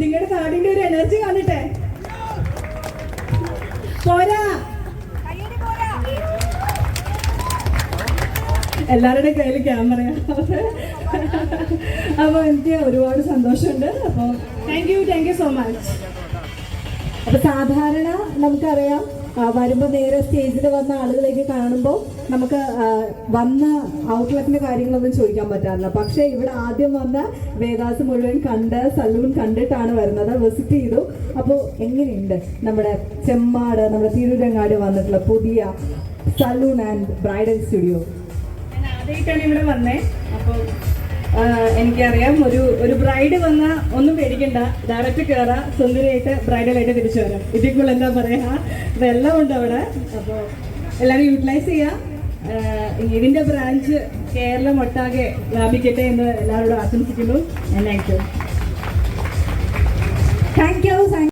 നിങ്ങളുടെ നാടിന്റെ ഒരു എനർജി കാണട്ടെ. പോരാ. എല്ലാവരുടെ കയ്യിൽ ക്യാമറ. അപ്പോൾ എനിക്ക് ഒരുപാട് സന്തോഷമുണ്ട്. അപ്പോൾ thank you thank you so much അപ്പൊ സാധാരണ നമുക്കറിയാം ആ, വരുമ്പോ നേരെ സ്റ്റേജിൽ വന്ന ആളുകളേക്ക് കാണുമ്പോൾ നമുക്ക് വന്ന ഔട്ട്ലെറ്റിന്റെ കാര്യങ്ങളൊന്നും ചോദിക്കാൻ പറ്റാറില്ല. പക്ഷെ ഇവിടെ ആദ്യം വന്ന വേദാസ് മുഴുവൻ കണ്ട് സലൂൺ കണ്ടിട്ടാണ് വരുന്നത്. വിസിറ്റ് ചെയ്തു. അപ്പോൾ എങ്ങനെയുണ്ട് നമ്മുടെ ചെമ്മാട് നമ്മുടെ തിരുരങ്ങാട് വന്നിട്ടുള്ള പുതിയ സലൂൺ ആൻഡ് ബ്രൈഡൽ സ്റ്റുഡിയോ ഞാൻ ആദ്യമായിട്ടാണ് ഇവിടെ വന്നേ. അപ്പോൾ എനിക്കറിയാം. ഒരു ഒരു ബ്രൈഡ് വന്ന ഒന്നും പേടിക്കണ്ട. ഡയറക്റ്റ് കയറാ സുന്ദരിയായിട്ട് ബ്രൈഡലായിട്ട് തിരിച്ചു വരാം. ഇതിക്കുള്ള എന്താ പറയാ? വെള്ളം ഉണ്ട് അവിടെ. അപ്പോൾ എല്ലാവരും യൂട്ടിലൈസ് ചെയ്യാം. ഇതിന്റെ ബ്രാഞ്ച് കേരളം ഒട്ടാകെ വ്യാപിക്കട്ടെ എന്ന് എല്ലാവരോടും ആശംസിക്കുന്നു. Thank thank you